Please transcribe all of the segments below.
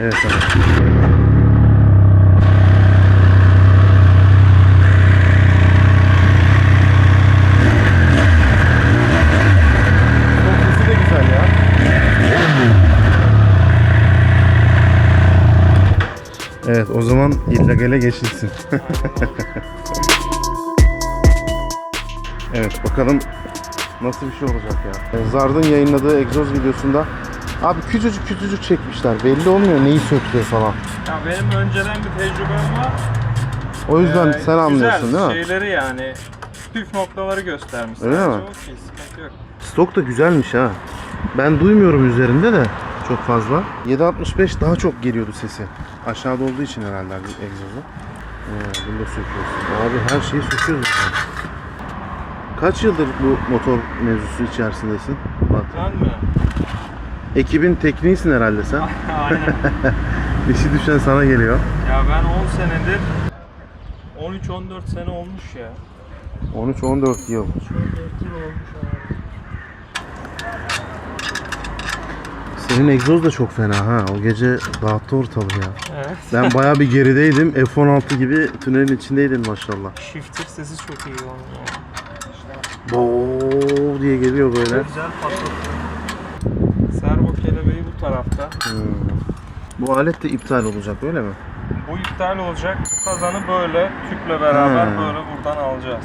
Evet abi. Evet o zaman illegale geçilsin. evet bakalım nasıl bir şey olacak ya. Zard'ın yayınladığı egzoz videosunda abi küçücük küçücük çekmişler. Belli olmuyor neyi söktüğü falan. Ya benim önceden bir tecrübem var. O yüzden Ee, sen anlıyorsun değil mi? şeyleri yani püf noktaları göstermiş. Öyle mi? Okey, sıkıntı yok. Stok da güzelmiş ha. Ben duymuyorum üzerinde de çok fazla. 765 daha çok geliyordu sesi. Aşağıda olduğu için herhalde egzozu. Ee, bunu da söküyorsun. Abi her şeyi söküyoruz yani. Kaç yıldır bu motor mevzusu içerisindesin? Bak. Ben mi? Ekibin tekniğisin herhalde sen. Aynen. İşi düşen sana geliyor. ya ben 10 senedir 13-14 sene olmuş ya. 13-14 yıl. 14 yıl olmuş abi. Senin egzoz da çok fena ha. O gece dağıttı ortalığı ya. Evet. Ben baya bir gerideydim. F-16 gibi tünelin içindeydin maşallah. Shifter sesi çok iyi. İşte Booo diye geliyor böyle. güzel patladı. Bu tarafta. Hmm. Bu alet de iptal olacak öyle mi? Bu iptal olacak. Bu kazanı böyle tüple beraber Ha. böyle buradan alacağız.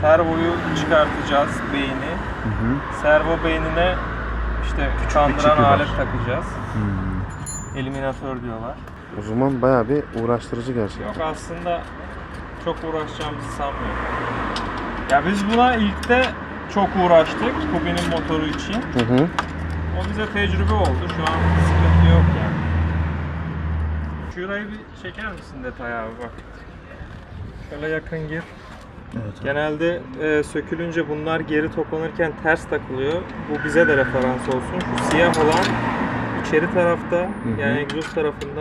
Servoyu çıkartacağız beyni. Hı hı. Servo beynine işte çipi kandıran var. alet takacağız. Hmm. Eliminatör diyorlar. O zaman baya bir uğraştırıcı gerçekten. Yok aslında çok uğraşacağımızı sanmıyorum. Ya biz buna ilk de çok uğraştık Kubi'nin motoru için. Hı hı. O bize tecrübe oldu. Şu an sıkıntı yok yani. Şurayı bir çeker misin detay abi bak. Şöyle yakın gir. Evet. Genelde e, sökülünce bunlar geri toplanırken ters takılıyor. Bu bize de referans olsun. Şu siyah olan içeri tarafta hı. yani egzoz tarafında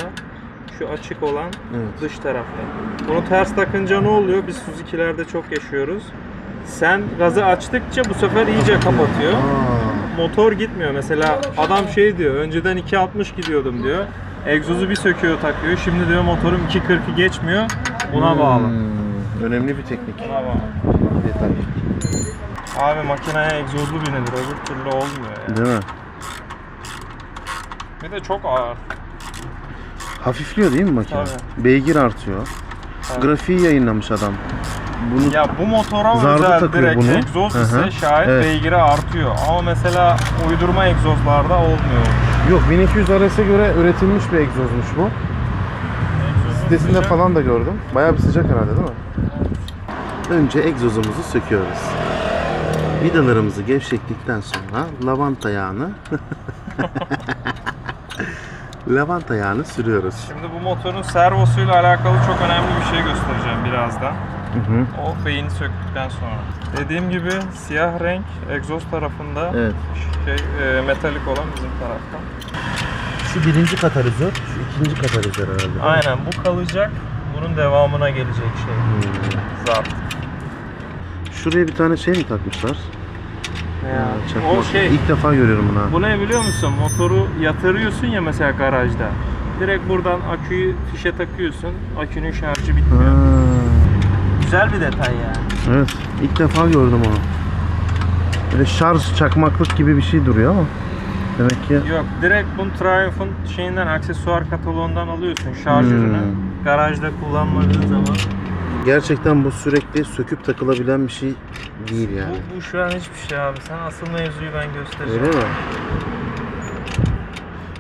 şu açık olan Evet. dış tarafta. Bunu ters takınca ne oluyor? Biz Suzuki'lerde çok yaşıyoruz. Sen gazı açtıkça bu sefer iyice kapatıyor. Aa, Motor gitmiyor. Mesela adam şey diyor, önceden 2.60 gidiyordum diyor. Egzozu bir söküyor takıyor. Şimdi diyor motorum 2.40'ı geçmiyor. Buna bağlı. hmm, Önemli bir teknik. Buna bağlı. Detay. Abi makineye egzozlu binilir. Öbür türlü olmuyor ya. Değil mi? Bir de çok ağır. Hafifliyor değil mi makine? Tabii. Beygir artıyor. Evet. Grafiği yayınlamış adam. Bunu Ya bu motora Zarda özel takıyor direkt bunu. egzoz Hı hı. ise şayet Evet. beygiri artıyor. Ama mesela uydurma egzozlarda olmuyor. Yok 1200 RS'e göre üretilmiş bir egzozmuş bu. Egzozun Sitesinde sıcak- falan da gördüm. Bayağı bir sıcak herhalde değil mi? Önce egzozumuzu söküyoruz. Vidalarımızı gevşettikten sonra lavanta yağını lavanta yağını sürüyoruz. Şimdi bu motorun servosuyla alakalı çok önemli bir şey göstereceğim birazdan. Hı hı. O beyni söktükten sonra. Dediğim gibi siyah renk egzoz tarafında Evet. şey e, metalik olan bizim tarafta. Şu birinci katalizör, şu ikinci katalizör herhalde. Aynen bu kalacak. Bunun devamına gelecek şey. Hmm. Zart. Şuraya bir tane şey mi takmışlar? Ya. Çakmak. O şey. İlk defa görüyorum bunu. ha. Bu ne biliyor musun? Motoru yatırıyorsun ya mesela garajda. Direkt buradan aküyü fişe takıyorsun. Akünün şarjı Ha, bitmiyor. Güzel bir detay yani. evet, ilk defa gördüm onu. Böyle şarj çakmaklık gibi bir şey duruyor ama demek ki Yok direkt bunu Triumph'un şeyinden aksesuar kataloğundan alıyorsun şarjörünü. Hmm. Garajda kullanmadığın zaman. gerçekten bu sürekli söküp takılabilen bir şey değil yani. Bu, bu şu an hiçbir şey abi. Sen asıl mevzuyu ben göstereceğim. Öyle mi?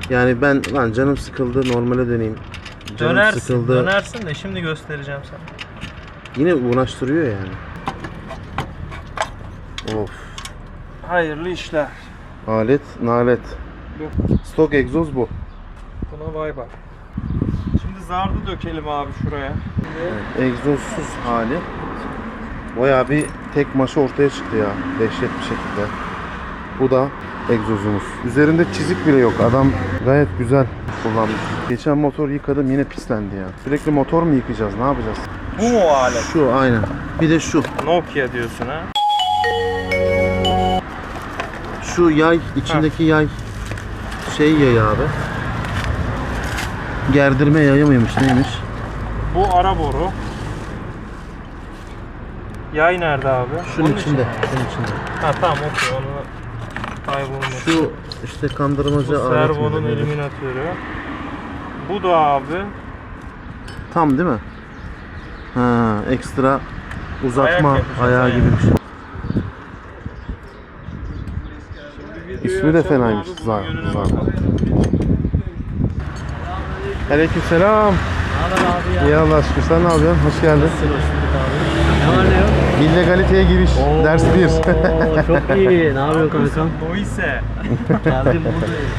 Yani ben lan canım sıkıldı normale döneyim. Canım Dönersin, sıkıldı. dönersin de şimdi göstereceğim sana. Yine uğraştırıyor yani. Of. Hayırlı işler. Alet, nalet. Bu. Stok egzoz bu. Buna bay bay. Şimdi zardı dökelim abi şuraya. Şimdi Egzozsuz hali. Bayağı bir tek maşa ortaya çıktı ya. Dehşet bir şekilde. Bu da egzozumuz. Üzerinde çizik bile yok. Adam gayet güzel kullanmış. Geçen motor yıkadım yine pislendi ya. Sürekli motor mu yıkayacağız? Ne yapacağız? Bu mu o alet? Şu aynen. Bir de şu. Nokia diyorsun ha? Şu yay, içindeki yay şey yay abi. gerdirme yayı mıymış neymiş? Bu ara boru. Yay nerede abi? Şunun Onun içinde. için. Şunun içinde. Ha tamam okey onu kaybolmasın. Şu işte kandırmacı Bu alet servonun midir nedir? eliminatörü. Bu da abi Tam değil mi? Ha, ekstra uzatma Ayak ayağı gibi bir şey. İsmi de fenaymış, Zar- Zar. abi ya? İyi Allah aşkına sen ne yapıyorsun? Hoş geldin. Ne var ne yok? İllegaliteye giriş. Ders 1. Oo, çok iyi. Ne yapıyorsun kankam? Noise. Geldim buradayım.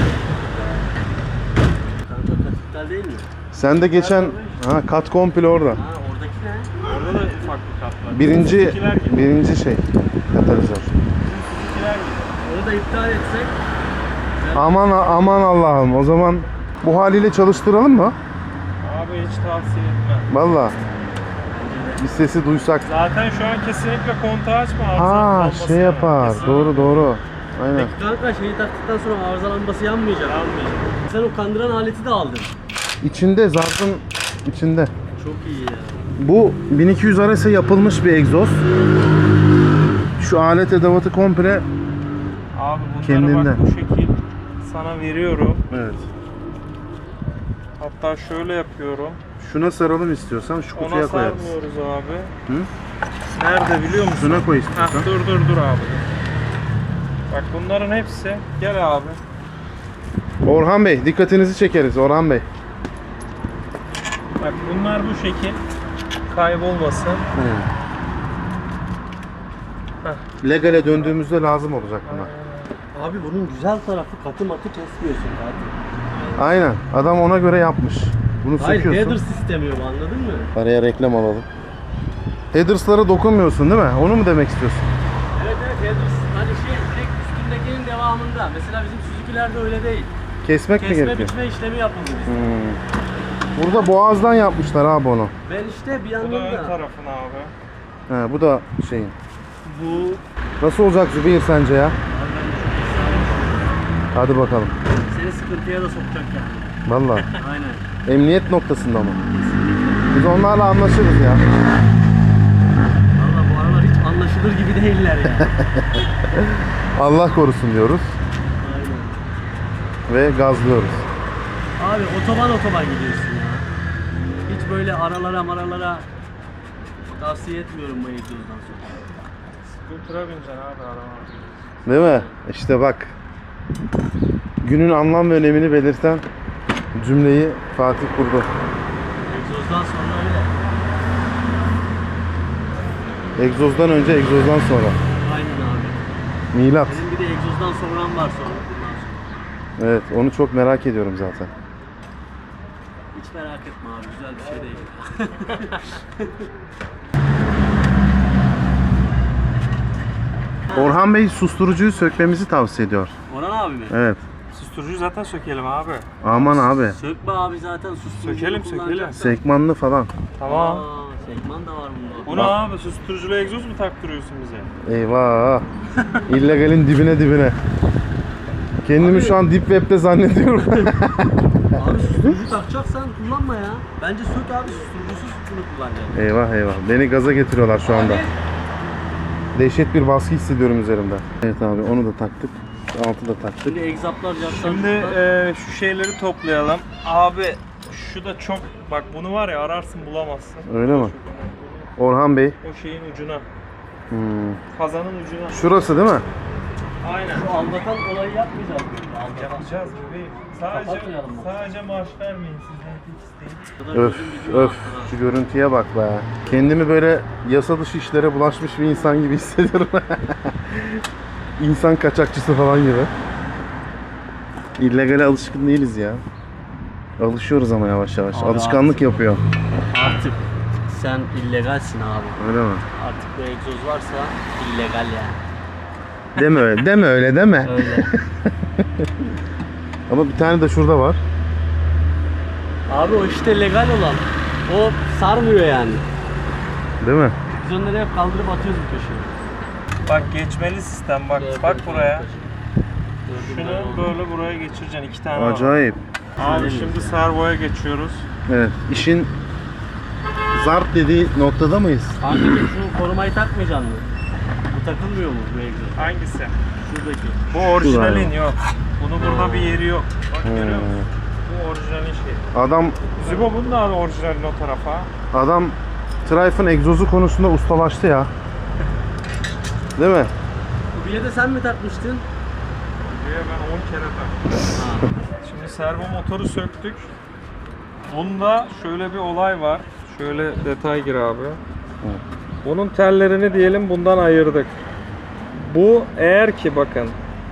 Kanka katıklar değil mi? sen de geçen ha, kat komple orada. Ha oradaki ne? Orada da Birinci birinci şey katalizör. Onu da iptal etsek. Aman aman Allah'ım. O zaman bu haliyle çalıştıralım mı? Abi hiç tavsiye etmem. Valla. Bir sesi duysak. Zaten şu an kesinlikle kontağı açma. arıza Ha şey yapar. Kesinlikle. Doğru doğru. Aynen. Peki kanka şeyi taktıktan sonra arıza lambası yanmayacak. Yanmayacak. Sen o kandıran aleti de aldın. İçinde zarfın içinde. Çok iyi ya. Bu 1200 RS'e yapılmış bir egzoz. Şu alet edevatı komple Abi bunları Kendinden. bak bu şekil sana veriyorum. evet. Hatta şöyle yapıyorum. Şuna saralım istiyorsan şu kutuya Ona koyarız. sarmıyoruz abi. Hı? Nerede biliyor musun? Şuna koy Heh, istiyorsan. dur dur dur abi. Bak bunların hepsi. Gel abi. Orhan Bey dikkatinizi çekeriz Orhan Bey. Bak bunlar bu şekil. Kaybolmasın. Legale döndüğümüzde lazım olacak bunlar. Abi bunun güzel tarafı katı matı kesmiyorsun zaten. Aynen. Adam ona göre yapmış. Bunu Hayır header söküyorsun. sistemi yok anladın mı? Araya reklam alalım. Headers'lara dokunmuyorsun değil mi? Onu mu demek istiyorsun? Evet evet header hani şey direkt üstündekinin devamında. Mesela bizim Suzuki'lerde öyle değil. Kesmek mi Kesme gerekiyor? biçme işlemi yapıldı bizde. Hmm. Burada boğazdan yapmışlar abi onu. Ben işte bir Bu da yandan ön da tarafın abi. He, bu da şeyin. bu Nasıl olacak Zübeyir sence ya? Hadi bakalım. seni sıkıntıya da sokacak yani. Vallahi. Aynen. Emniyet noktasında mı? Biz onlarla anlaşırız ya. Valla bu aralar hiç anlaşılır gibi değiller ya. Allah korusun diyoruz Aynen. ve gazlıyoruz. Abi otoban otoban gidiyorsun. Hiç böyle aralara maralara tavsiye etmiyorum bu egzozdan sonra. Scooter'a bineceksin abi araba. Değil mi? İşte bak. Günün anlam ve önemini belirten cümleyi Fatih kurdu. Egzozdan sonra öyle. Egzozdan önce, egzozdan sonra. Aynen abi. Milat. Benim bir de egzozdan sonram var sonra bundan sonra. Evet, onu çok merak ediyorum zaten. Hiç merak etme abi güzel bir şey değil. Orhan Bey susturucuyu sökmemizi tavsiye ediyor. Orhan abi mi? Evet. Susturucuyu zaten sökelim abi. Aman abi. Sökme abi zaten susturucu. Sökelim, sökelim. Sekmanlı falan. Tamam. Aa, sekman da var bunda. Bu ne abi? Susturuculu egzoz mu taktırıyorsun bize? Eyvah. İllegalin dibine dibine. Kendimi Abi- şu an Deep Web'de zannediyorum. Abi susturucu takacaksan kullanma ya. Bence sök abi susturucusuz bunu kullanacaksın. eyvah eyvah. Beni gaza getiriyorlar şu anda. Abi, Dehşet bir baskı hissediyorum üzerimde. Evet abi onu da taktık. Altı da taktık. Şimdi egzaplar. Şimdi e, şu şeyleri toplayalım. Abi şu da çok bak bunu var ya ararsın bulamazsın. Öyle mi? Orhan Bey. O şeyin ucuna. Hmm. Kazanın ucuna. Şurası değil mi? Aynen. Şu aldatan olayı yapmayacağız. Yapacağız bebeğim. Sadece, sadece maaş vermeyin sizden tek isteğim. Öf öf şu görüntüye bak be. Kendimi böyle yasa dışı işlere bulaşmış bir insan gibi hissediyorum. İnsan kaçakçısı falan gibi. İllegale alışkın değiliz ya. Alışıyoruz ama yavaş yavaş. Abi Alışkanlık artık- yapıyor. Artık sen illegalsin abi. Öyle mi? Artık bu egzoz varsa illegal yani. Deme öyle, deme öyle deme. Öyle. Ama bir tane de şurada var. abi o işte legal olan. O sarmıyor yani. Değil mi? Biz onları hep kaldırıp atıyoruz bir köşeye. Bak geçmeli sistem bak. Gördüm Bak buraya. Şunu böyle buraya geçireceksin. iki tane var. Acayip. Abi şimdi servoya geçiyoruz. Evet. işin zart dediği noktada mıyız? Abi peki şu korumayı takmayacaksın mı? Bu takılmıyor mu bu egzoz? Hangisi? Şuradaki. Bu orijinalin yok. Bunun burada bir yeri yok. Bak görüyor musun? Hmm. Bu orijinalin şeyi. Adam Zibo bunun da orijinalin o tarafa. adam Trifen egzozu konusunda ustalaştı ya. Değil mi? Bu bileti sen mi takmıştın? Buraya ben 10 kere taktım. Şimdi servo motoru söktük. Bunda şöyle bir olay var. Şöyle detay gir abi. Bunun tellerini diyelim bundan ayırdık. Bu eğer ki bakın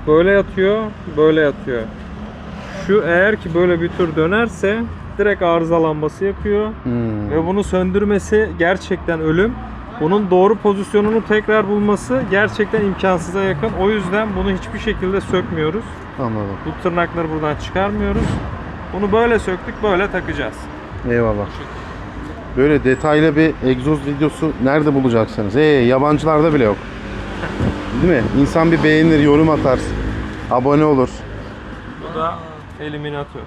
böyle yatıyor, böyle yatıyor. Şu eğer ki böyle bir tur dönerse direkt arızalanması yapıyor Hmm. ve bunu söndürmesi gerçekten ölüm. Bunun doğru pozisyonunu tekrar bulması gerçekten imkansıza yakın. O yüzden bunu hiçbir şekilde sökmüyoruz. Anladım. Bu tırnakları buradan çıkarmıyoruz. Bunu böyle söktük, böyle takacağız. Eyvallah. Böyle detaylı bir egzoz videosu nerede bulacaksınız? Ee, yabancılarda bile yok. Değil mi? İnsan bir beğenir, yorum atar, abone olur. Bu da eliminatör.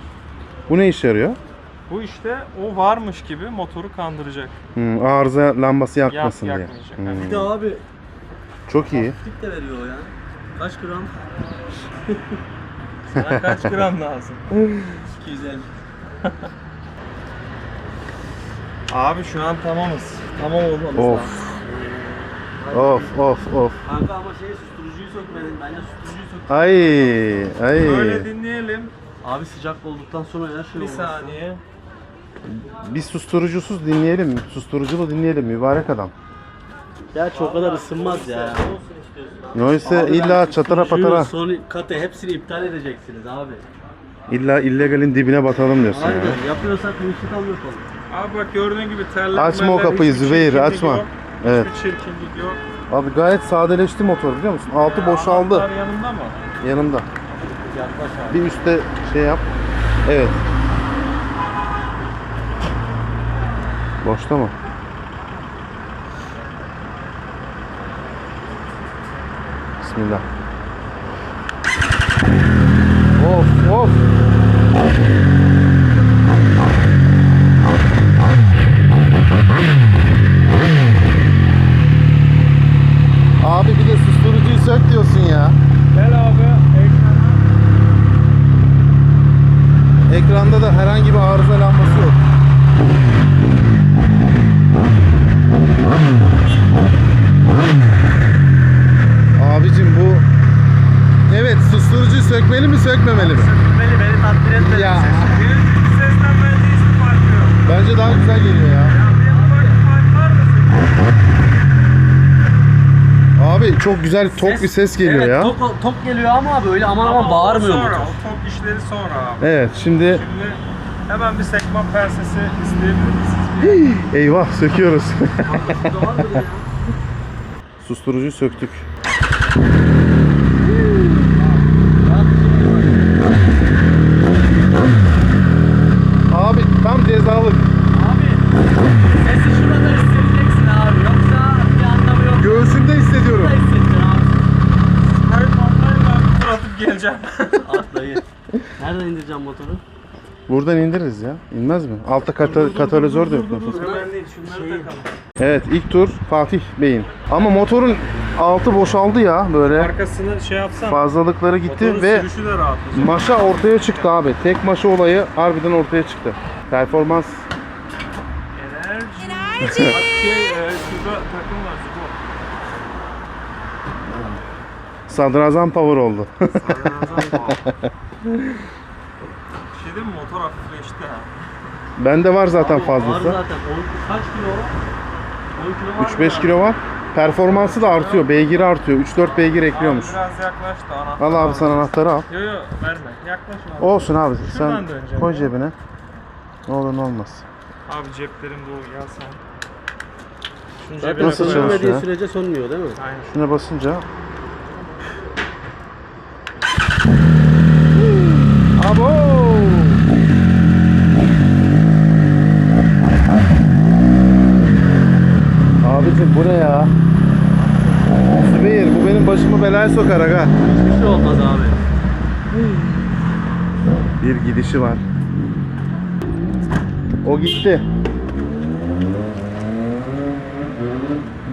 Bu ne işe yarıyor? Bu işte o varmış gibi motoru kandıracak. Hmm, arıza lambası yakmasın Yak- diye. yakmayacak, Hmm. Bir de abi Çok iyi. hafiflik de veriyor ya. Kaç gram? Sana kaç gram lazım? 250. Abi şu an tamamız. Tamam olmamız Of. lazım. Of of of. Kanka ama şey susturucuyu sökmedin. Bence susturucuyu sök. Ay ay. Böyle dinleyelim. Abi sıcak olduktan sonra her şey Bir saniye. Biz susturucusuz dinleyelim. Susturuculu dinleyelim mübarek adam. Gerçi o kadar ısınmaz ya. Neyse Abi illa ben çatara susturucuyu, patara. Son katı hepsini iptal edeceksiniz abi. İlla illegalin dibine batalım diyorsun ya. Aynen. Yapıyorsak bu işi tam yapalım. Abi bak gördüğün gibi teller Açma o kapıyı hiçbir Zübeyir, açma. yok. Evet. Hiçbir çirkinlik yok. Abi gayet sadeleşti motor biliyor musun? Altı boşaldı yanında mı? yanımda. Yaklaş abi. Bir üstte şey yap. Evet. Boşta mı? Bismillah. Of of. Abi bir de sök diyorsun ya. Gel abi. Ekrana. Ekranda da herhangi bir arıza lambası yok. Abicim bu Evet susturucuyu sökmeli mi sökmemeli mi? Beni beni tatmin etmedi. Ya Birinci sesten bence hiçbir fark yok. bence daha güzel geliyor ya. Ya bir fark var mı? Abi çok güzel tok bir ses geliyor evet, ya. Tok, tok geliyor ama böyle aman aman o bağırmıyor sonra, motor. O top işleri sonra abi. Evet şimdi Şimdi hemen bir sekman pensesi isteyebilir misiniz? eyvah söküyoruz. Susturucuyu söktük. Abi tam cezalık. Abi sesi şurada hissedeceksin abi. Yoksa bir anlamı yok. Göğsümde hissediyorum. Burada hissedeceksin abi. Hayır vallahi ben bir tur atıp geleceğim. Atlayı. Nereden indireceğim motoru? Buradan indiririz ya. İnmez mi? Altta kata- katalizör de yok. Hemen değil şunları takalım. Evet ilk tur Fatih Bey'in. Ama motorun altı boşaldı ya böyle. Arkasını şey yapsam. Fazlalıkları gitti motorun ve sürüşü de rahatlayacak. maşa ortaya çıktı abi. Tek maşa olayı harbiden ortaya çıktı. Performans Enerji. Bak şey, e, şurada takım var. Şu sadrazam power oldu. bu. Sarırazan mi? Motor hafifleşti ha. Bende var zaten Abi, Var fazlası. zaten. 10, kaç kilo var? 10 kilo var mı? 3-5 kilo var. Performansı da artıyor. Beygiri artıyor. 3-4 beygir ekliyormuş. Abi biraz yaklaş da anahtarı Al abi sen anahtarı al. Yo yo verme. Yaklaş abi. Olsun abi. Sen Şuradan döneceğim koy ya. cebine. Ne olur ne olmaz. Abi ceplerimde o ya sen. Şunu Zaten Nasıl çalışıyor? sürece sönmüyor değil mi? Aynen. Şuna basınca. Abicim bu ne ya? Zübeyir bu benim başımı belaya sokar aga. Hiçbir şey olmaz abi. Bir gidişi var. O gitti.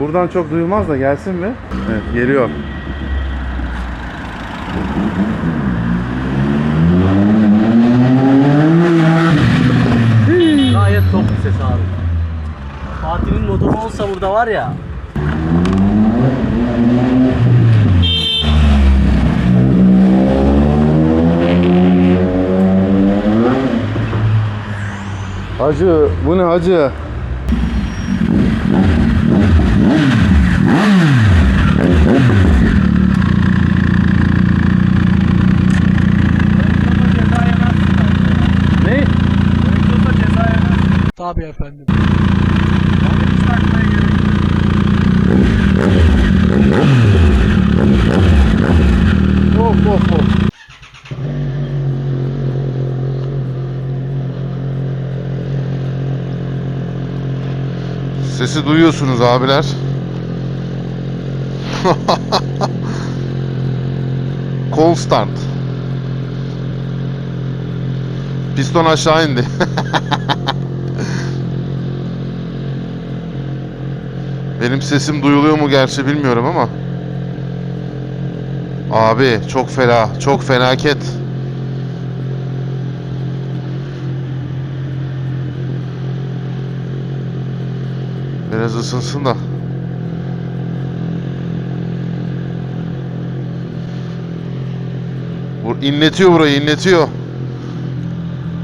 Buradan çok duyulmaz da gelsin mi? Evet geliyor. Gayet top bir ses abi. Fatih'in motoru olsa burada var ya. Hacı bu ne hacı? Ne? Tabii efendim. Of. Sesi duyuyorsunuz abiler. Cold start. Piston aşağı indi. Benim sesim duyuluyor mu gerçi bilmiyorum ama. Abi çok fena, çok felaket. Biraz ısınsın da. İnletiyor burayı, inletiyor.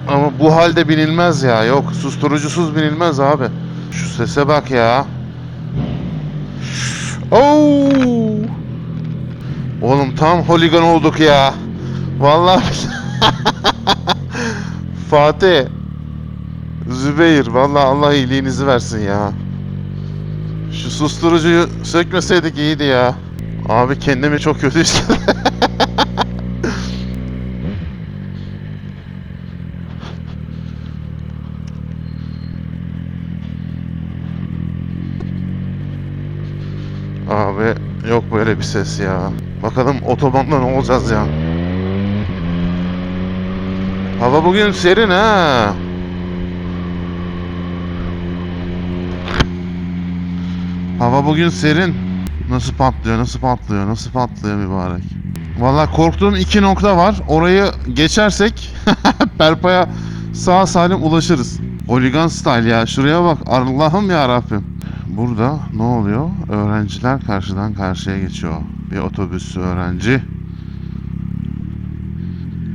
Ama bu halde binilmez ya. Yok, susturucusuz binilmez abi. Şu sese bak ya. Oo! Oğlum tam holigan olduk ya. Vallahi Fatih Zübeyir vallahi Allah iyiliğinizi versin ya. Şu susturucuyu sökmeseydik iyiydi ya. Abi kendimi çok kötü hissediyorum. Abi yok böyle bir ses ya. Bakalım otobanda ne olacağız ya. Hava bugün serin ha. Hava bugün serin. Nasıl patlıyor, nasıl patlıyor, nasıl patlıyor mübarek. Valla korktuğum iki nokta var. Orayı geçersek Perpa'ya sağ salim ulaşırız. Holigan style ya. Şuraya bak. Allah'ım ya Rabbim. Burada ne oluyor? Öğrenciler karşıdan karşıya geçiyor. Bir otobüs öğrenci.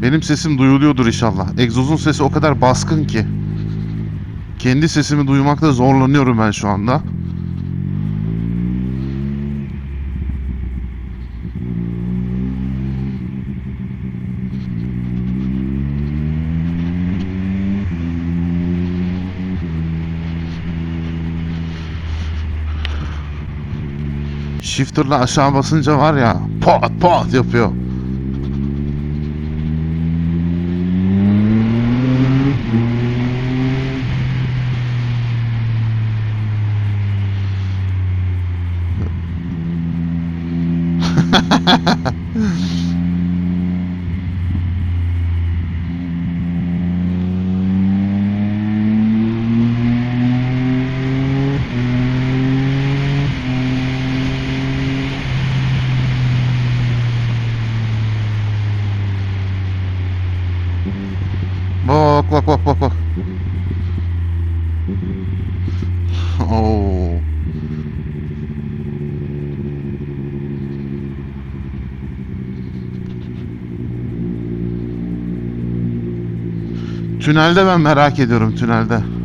Benim sesim duyuluyordur inşallah. Egzozun sesi o kadar baskın ki. Kendi sesimi duymakta zorlanıyorum ben şu anda. Shifter'la aşağı basınca var ya pat pat yapıyor. Bak bak bak. Oo. Tünelde ben merak ediyorum tünelde.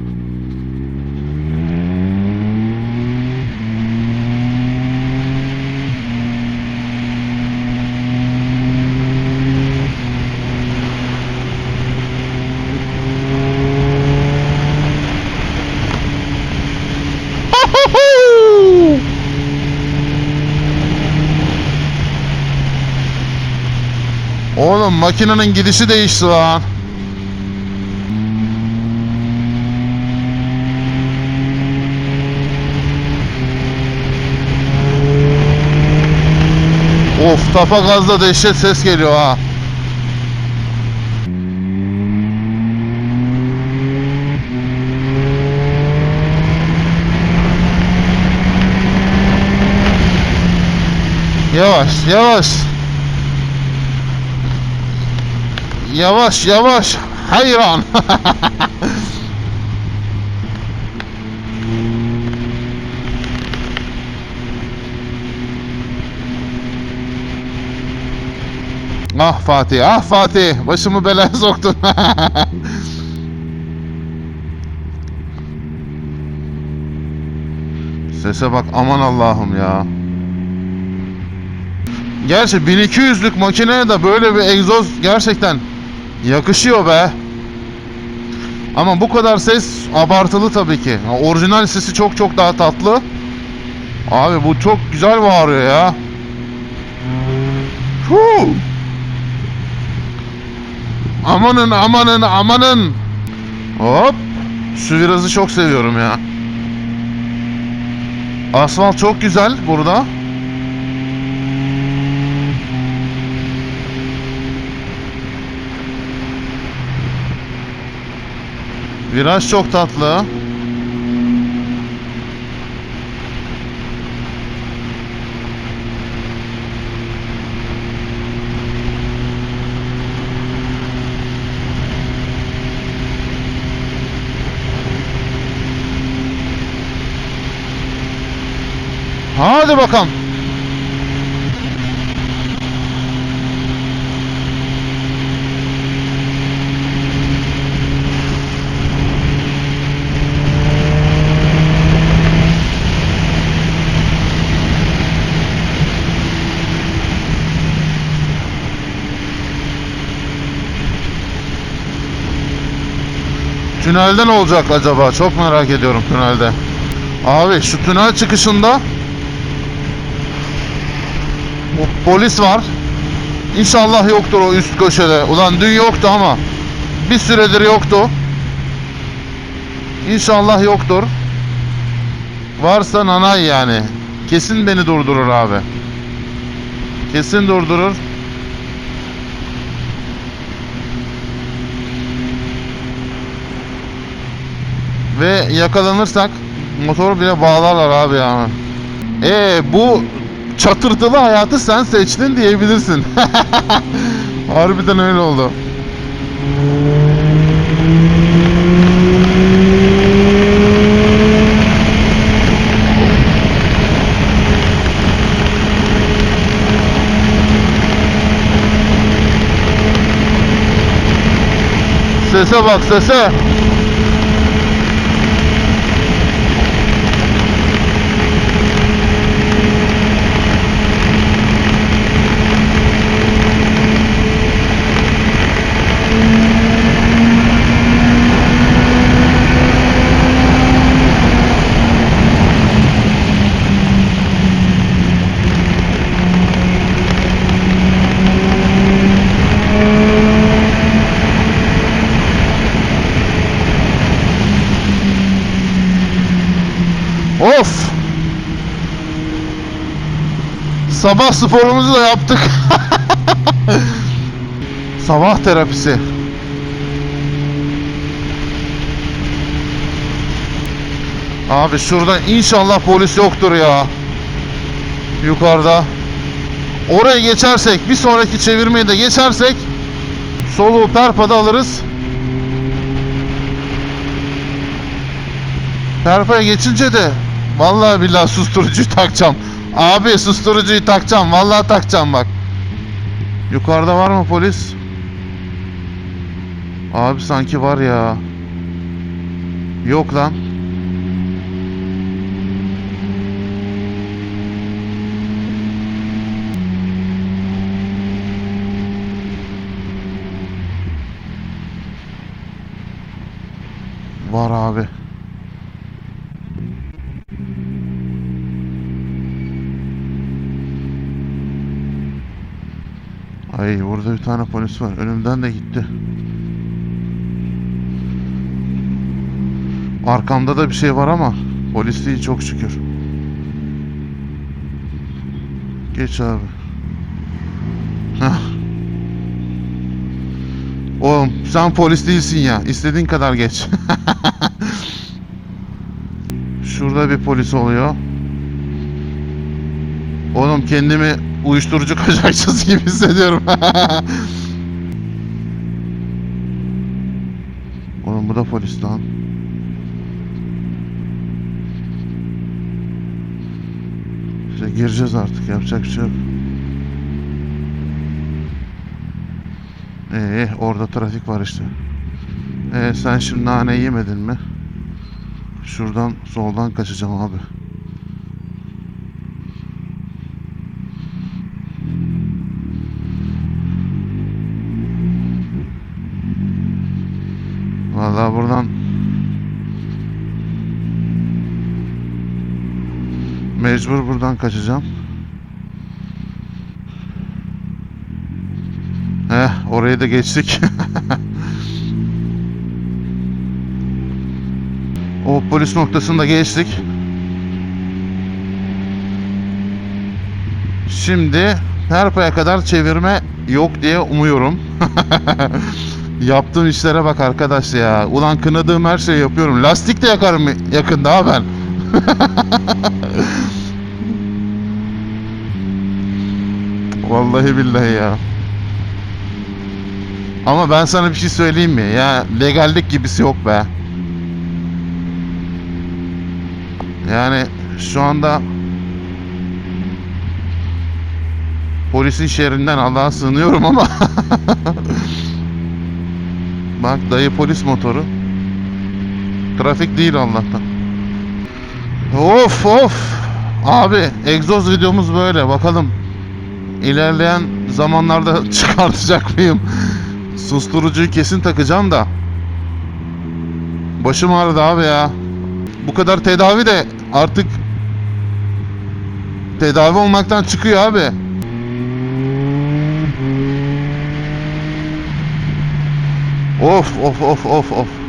Oğlum makinenin gidişi değişti lan. Of tapa gazda dehşet ses geliyor ha. Yavaş yavaş. Yavaş yavaş. Hayran. ah Fatih, ah Fatih. Başımı belaya soktun. Sese bak aman Allah'ım ya. Gerçi 1200'lük makineye de böyle bir egzoz gerçekten yakışıyor be. Ama bu kadar ses abartılı tabii ki. Orijinal sesi çok çok daha tatlı. Abi bu çok güzel bağırıyor ya. Huu. Amanın amanın amanın. Hop. Şu virajı çok seviyorum ya. Asfalt çok güzel burada. Viraj çok tatlı. Hadi bakalım. Tünelde ne olacak acaba? Çok merak ediyorum tünelde. Abi şu tünel çıkışında bu polis var. İnşallah yoktur o üst köşede. Ulan dün yoktu ama bir süredir yoktu. İnşallah yoktur. Varsa nanay yani. Kesin beni durdurur abi. Kesin durdurur. Ve yakalanırsak motor bile bağlarlar abi yani. E bu çatırtılı hayatı sen seçtin diyebilirsin. Harbiden öyle oldu. Sese bak sese. Of! Sabah sporumuzu da yaptık. Sabah terapisi. Abi şurada inşallah polis yoktur ya. Yukarıda. Oraya geçersek, bir sonraki çevirmeyi de geçersek soluğu perpada alırız. Perpa'ya geçince de vallahi billahi susturucuyu takacağım. Abi susturucuyu takacağım. Vallahi takacağım bak. Yukarıda var mı polis? Abi sanki var ya. Yok lan. Var abi. Ay burada bir tane polis var. Önümden de gitti. Arkamda da bir şey var ama polis değil çok şükür. Geç abi. Heh. Oğlum sen polis değilsin ya. İstediğin kadar geç. Şurada bir polis oluyor. Oğlum kendimi uyuşturucu kaçakçısı gibi hissediyorum. Oğlum bu da polis lan. İşte gireceğiz artık yapacak bir şey yok. Ee, orada trafik var işte. Ee, sen şimdi nane yemedin mi? Şuradan soldan kaçacağım abi. Vallahi buradan mecbur buradan kaçacağım. Heh, orayı da geçtik. o polis noktasını da geçtik. Şimdi Perpa'ya kadar çevirme yok diye umuyorum. Yaptığım işlere bak arkadaş ya. Ulan kınadığım her şeyi yapıyorum. Lastik de yakarım yakında ha ben. Vallahi billahi ya. Ama ben sana bir şey söyleyeyim mi? Ya legallik gibisi yok be. Yani şu anda polisin şerrinden Allah'a sığınıyorum ama Bak dayı polis motoru. Trafik değil Allah'tan. Of of. Abi egzoz videomuz böyle. Bakalım ilerleyen zamanlarda çıkartacak mıyım? Susturucuyu kesin takacağım da. Başım ağrıdı abi ya. Bu kadar tedavi de artık tedavi olmaktan çıkıyor abi. Of of of of of.